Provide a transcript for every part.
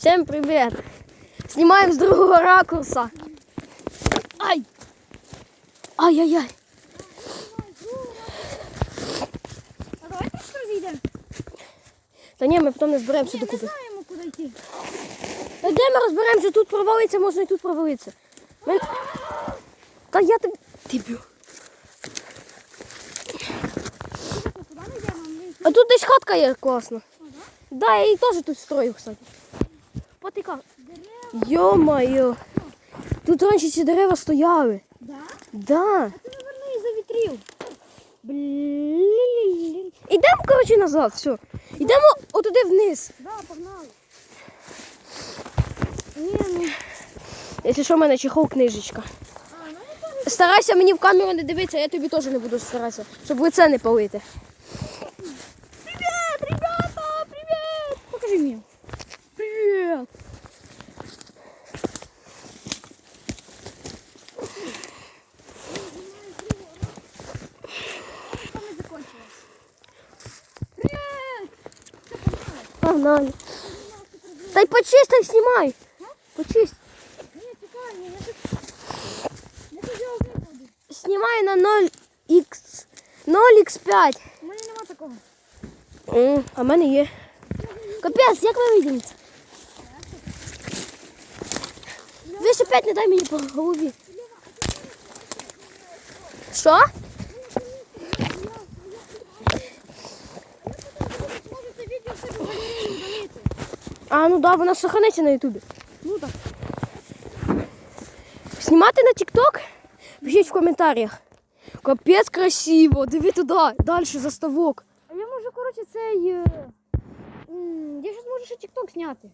Всем привет! Снимаем с другого ракурса. Ай! Ай-яй-яй! А давай трошки розійдемо. Та ні, ми потім не зберемося Ні, не докупи. знаємо, куди йти. Та де ми розберемося? Тут провалиться, можна і тут провалитися. Ми... Та я тобі. Ти б'ю. Куди ми йдемо? Ми А тут десь хатка є класна. Ага. Да, я її теж тут строю, кстати. Дерева. Йо-моє. Тут раніше ці дерева стояли. Да? Да. Ти, наверное, із-за вітрів. Блін. Ідемо, коротше, назад, все. Ідемо отуди вниз. Да, погнали. Ні, ну. Якщо що, в мене чехол книжечка. Ну. Старайся мені в камеру не дивитися, я тобі теж не буду старатися, щоб лице не палити. Та й почистай, знімай. Почисть. Ні, чекай, ні, я тут... Я тут його виходу. Знімай на 0x 0x5. У мене нема такого. М, А в мене є. Капець, як ви виділиться? Ви ще п'ять не дай мені по голові. Що? А, ну да, воно сохраниться на ютубі. Ну так. Знімати на TikTok? Пишіть в коментарях. Капець красиво, диви туди, далі заставок. А я можу, коротше, цей... е, Я щось можу ще тік-ток зняти.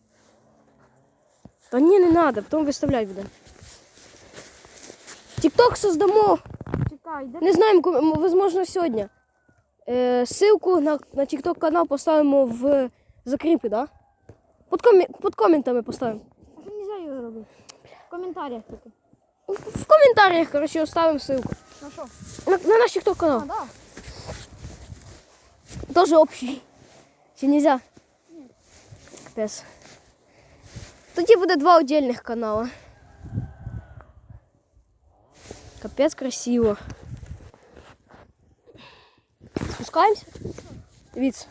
Та ні, не треба, потім виставляй буде. TikTok создамо. Чекай, де? Не знаємо, коли, м, возможно, сьогодні. Е, ссылку на, на TikTok канал поставимо в закріпи, да? Под, комі... Под коментами поставимо. А що нельзя його робити? В коментарях тільки. В, в коментарях, коротше, оставимо ссылку. На що? На, на наш TikTok А, канал. да. Тоже общий. Чи нельзя? Капець. Тоді буде два отдельних канала. Капець красиво. Спускаємося? Дивіться.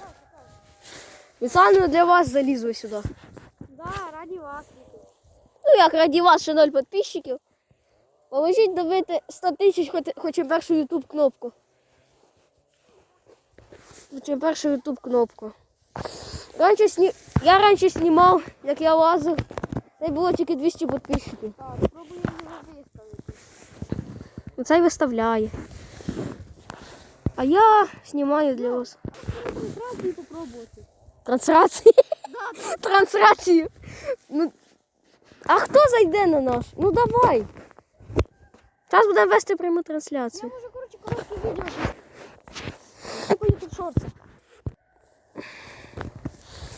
Спеціально для вас залізу сюди. Да, раді вас. Ну як раді вас ще ноль підписчиків. Положіть добити 100 тисяч хоч, хоч і першу YouTube кнопку. Хоч і першу YouTube кнопку. Раніше сні... Я раніше знімав, як я лазив. Й було тільки 200 підписчиків. Так, спробуємо його виставити. Ну це виставляє. А я знімаю для вас. Зразу попробувати. Трансляції. Трансляцію. Ну, а хто зайде на наш? Ну давай. Зараз будемо вести пряму Я трансляцію. можу, коротше, коротке відео. Типу YouTube Shorts.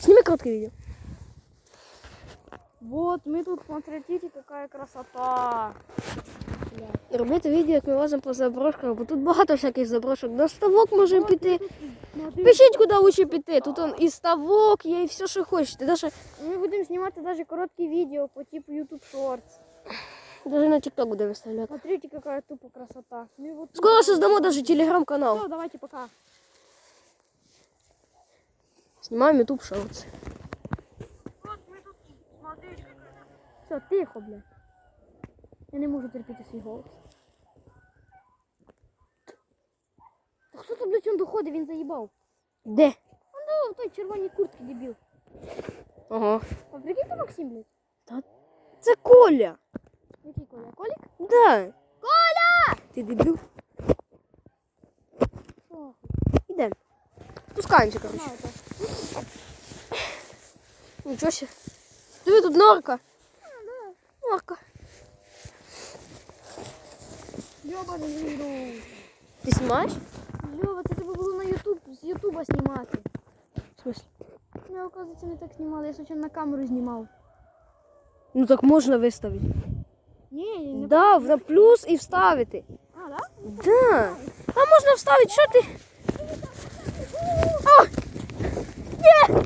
Сніми коротке відео. Вот, мы тут, смотрите, какая красота. Робити відео, як ми лазимо по заброшках, бо тут багато всяких заброшок. На ставок можемо піти. Пишіть, куди лучше піти. Тут он і ставок є, і все, що хочете. Даже, Ми будемо знімати даже короткі відео по типу YouTube Shorts. даже на TikTok буде виставляти. Смотрите, какая тупо красота. Ну и вот Скоро создамо даже телеграм-канал. Все, давайте пока. Знімаємо YouTube Shorts. Вот мы тут, смотрите, какая Все, тихо, блядь. Я не можу терпіти свій голос. Та хто тут, блядь, він доходить, він заїбав. Де? Ну, в той червоній куртці, дебіл. Ага. А прикинь, це Максим, блядь. Це Коля. Який Коля? Колік? Да. Коля! Ти дебіл? Що? Ідемо. Спускаємося, коротше. На, это. Нічого себе. Диви, тут норка. Норка. Йобаний. Ти знімаєш? Льова, це треба було на Ютуб, з Ютуба знімати. В смысле? Я, оказується, не так знімала, я случайно на камеру знімав. Ну так можна виставити. Ні, я не... Да, на плюс і вставити. А, да? Да. А можна вставити, що ти? О! Є!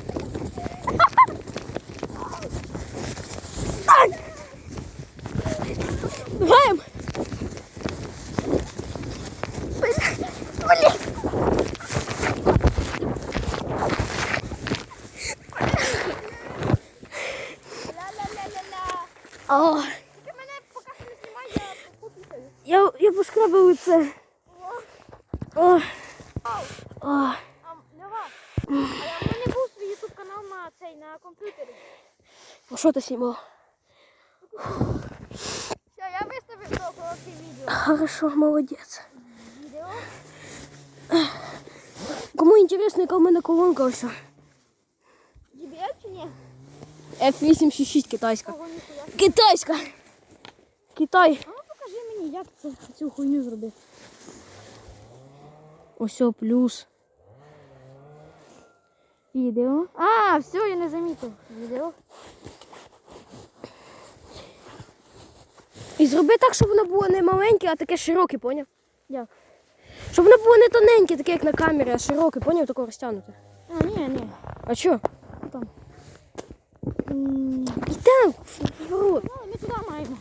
пошкрабив лице. О, Ау. о. А, Льова, а я- в мене був свій ютуб канал на цей, на комп'ютері. А що ти знімав? Все, я виставив до коротке відео. Хорошо, молодець. Відео? Кому інтересно, яка в мене колонка ось. JBL чи ні? F866 китайська. Кого ніхуя. Китайська. Китай. А ну покажи мені, Як це, цю хуйню зробити. Ось плюс. Відео. А, все, я не замітив. Відео. І зроби так, щоб воно було не маленьке, а таке широке, поняв? Як? Щоб воно було не тоненьке, таке як на камері, а широке, поняв, такого розтягнуте. А, ні, ні. А що? Що там? М, Йдемо в рот. Ну, ми туди маємо.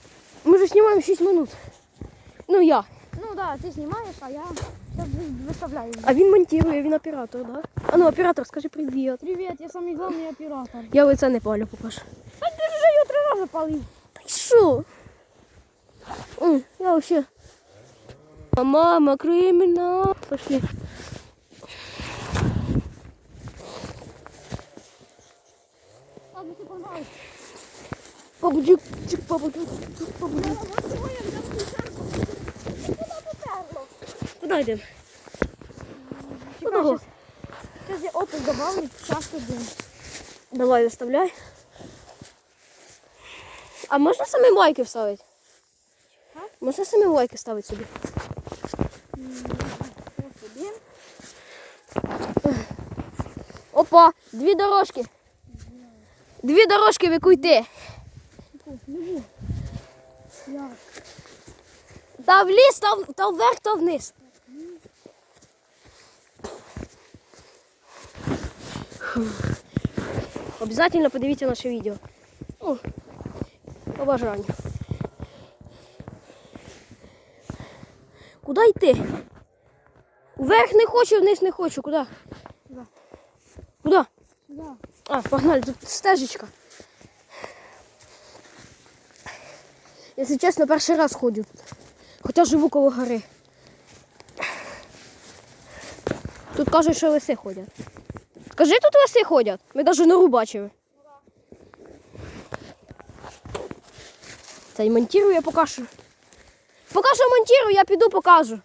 Ми вже знімаємо 6 минут. Ну я. Ну так, да, ти знімаєш, а я виставляю. А він монтує, він оператор, да? А ну оператор, скажи привіт. Привіт, я самий головний оператор. Я лице не палю, покажу. А ти вже його три рази палив. Та й що? Я вообще. Мама, кримінал. Пошли. Ладно, ти погнали. Бабудюк, чик, бабудюк, чик, бабудюк. Куди йдемо? Куди? Зараз я опис добавлю, час один. Давай, виставляй. А можна самі лайки вставити? А? Можна самі лайки ставити собі? Опа, дві дорожки. Дві дорожки, в яку йти. Любу. Як? Та в ліс, та, та вверх, та вниз. Обязательно подивіться наше відео. Ну, по бажанню. Куди йти? Вверх не хочу, вниз не хочу. Куди? Куди? А, погнали, тут стежечка. Якщо чесно, перший раз тут. Хоча живу коло гори. Тут кажуть, що лиси ходять. Скажи, тут лиси ходять. Ми навіть нору бачили. Та й монтирую я покажу. Поки що монтирую, я піду покажу.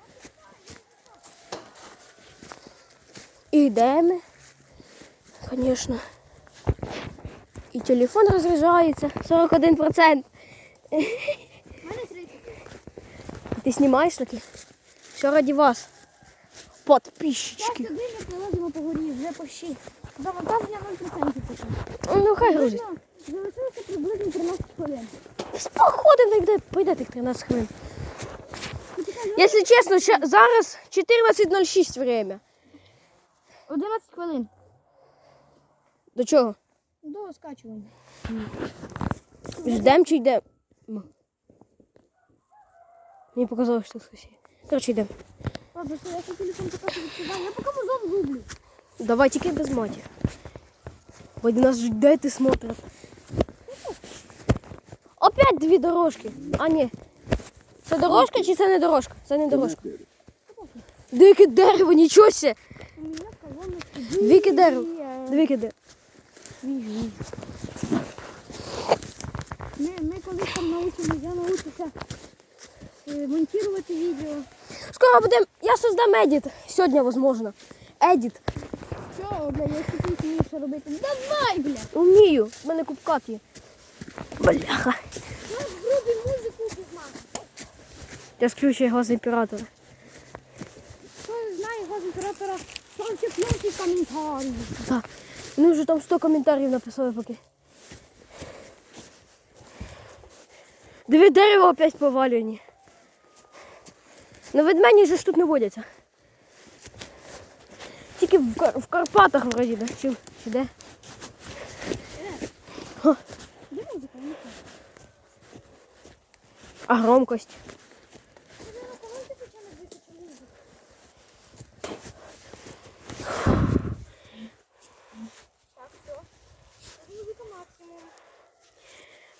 І йдемо. Звісно. І телефон розряджається 41%. У мене 30. Ти знімаєш таки? Все раді вас. Подписчики. один ми пролазимо по горі, вже почти. Завантаження 0% поки. Ну хай грузить. Залишилося приблизно 13 хвилин. Походимо, так йде, пойде тих 13 хвилин. Якщо чесно, ще зараз 14.06 время. 11 хвилин. До чого? До скачування. Ждемо чи йдемо? Мені показалось, що є. Коротше, йдемо. Ладно, що я свій телефон поки що відкриваю. Я поки музон зублю. Давай тільки без матір. Бо нас ждете смотрят. Опять дві дорожки. А ні. Це дорожка чи це не дорожка? Це не дорожка. Дике дерево, нічого. У. Двіки дерево. Дві, Двіке дерево. Ми, ми колись там научимося, я научуся монтувати відео. Скоро будемо. Я создам едіт. Сьогодні, можливо. Едіт. Що, бля, я чуть вмієш робити. Давай, бля! Умію. У мене купкат є. Бляха. Ну, зроби музику без нас. Я включу глаз імператора. Хто знає його з імператора, коментарі. Так. Ну вже там 100 коментарів написали поки. Дві дерева опять повалені. На ведмені же ж тут не водяться. Тільки в, Кар- в Карпатах вроді, да? Чи, чи де? Ну, А громкость.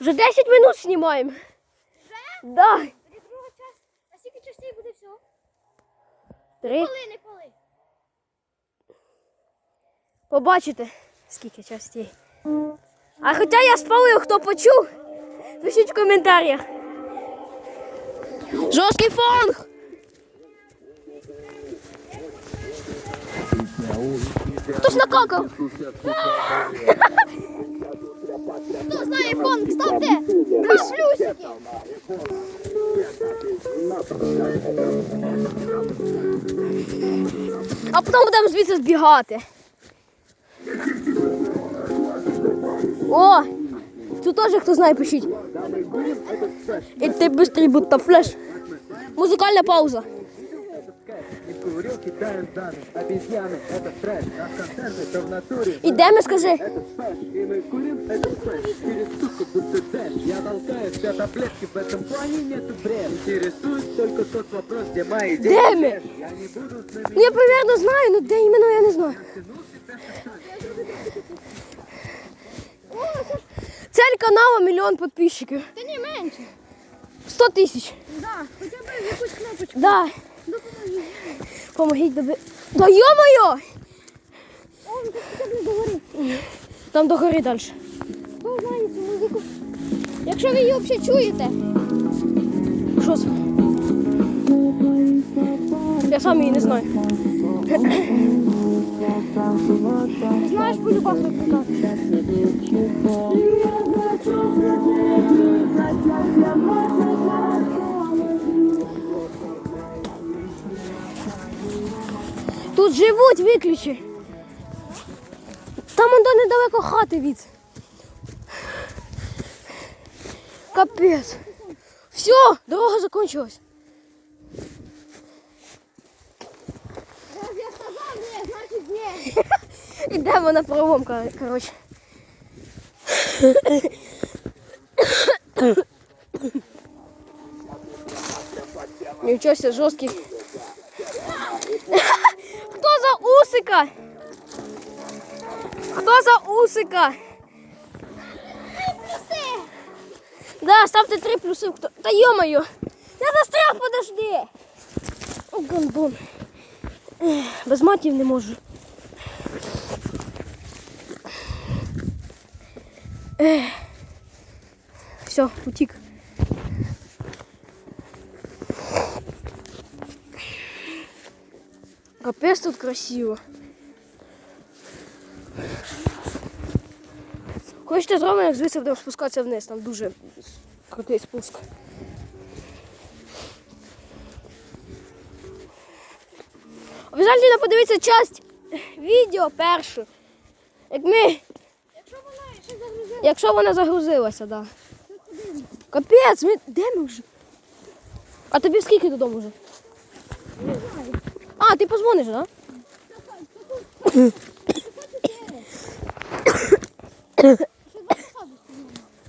Вже 10 минут знімаємо. Да. Буде друга час. А скільки частей буде всього? Три. Не коли? Побачите, скільки частей. А хоча я спалив, хто почув, пишіть в коментарях. Жорсткий фонг! Хтось накакав. Хто знає фон, ставте плюсики. А потім будемо звідси збігати. О! Тут теж хто знає, пишіть. І ти быстрий, будто флеш. Музикальна пауза Не курю, кидаю данные. Обезьяны, это трэш. А концерты, то в натуре. Ідемо, скажи. Это спэш. И мы курим, это спэш. Через сутки будто дэш. Я толкаю все таблетки, в этом плане нету бред. Интересует только тот вопрос, где мои деньги. Де ми? Я не буду с ними Ну, я примерно знаю, ну де іменно я не знаю. Цель каналу мільйон підписчиків. Та ні, менше. 100 тисяч. Да, хоча б якусь кнопочку. Да. Помогіть доби. Да йо-моє! Так. Там далі. Знає цю музику? Якщо ви її взагалі чуєте. Що це? Я сам її не знаю. Знаєш полюбах викликати. Тут живуть виключи. Там он до недалеко хати від. Капець. Все, дорога закончилась. Я сказав ні, значить ні. Ідемо на пролом, кор- коротше. Нічого себе, жорсткий. За усика? Хто за усика? Три Плюси. Да, ставте три плюси. Хто... Та йо-моє! Я застряг, подожди! О, гандон. Без матів не можу. Все, утік. Капець тут красиво. Хочете зробимо, як звідси будемо спускатися вниз, там дуже крутий спуск. Обов'язково подивіться часть відео першу. Як ми, Якщо вона ще загрузила, якщо вона загрузилася, так. Да. Капець, ми. Де ми вже? А тобі скільки додому вже? А, ти позвониш? Да?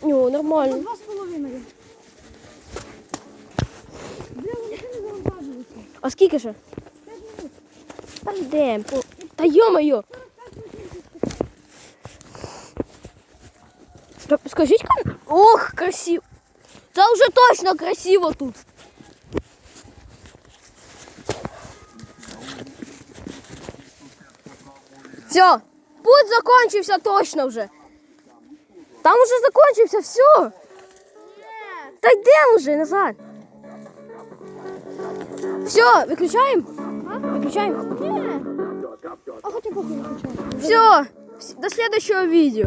Ні, нормально. Два з половиною. А скільки ще? Та йдемо. по- Та йо-моє. Та Скажіть кам... Ох, красиво. Це вже точно красиво тут. Все, путь закончився точно вже. Там уже закончився, все. Та йдемо вже назад. Все, виключаємо? Виключаємо. Ні. А хоча б виключаю. Все, до следующего видео.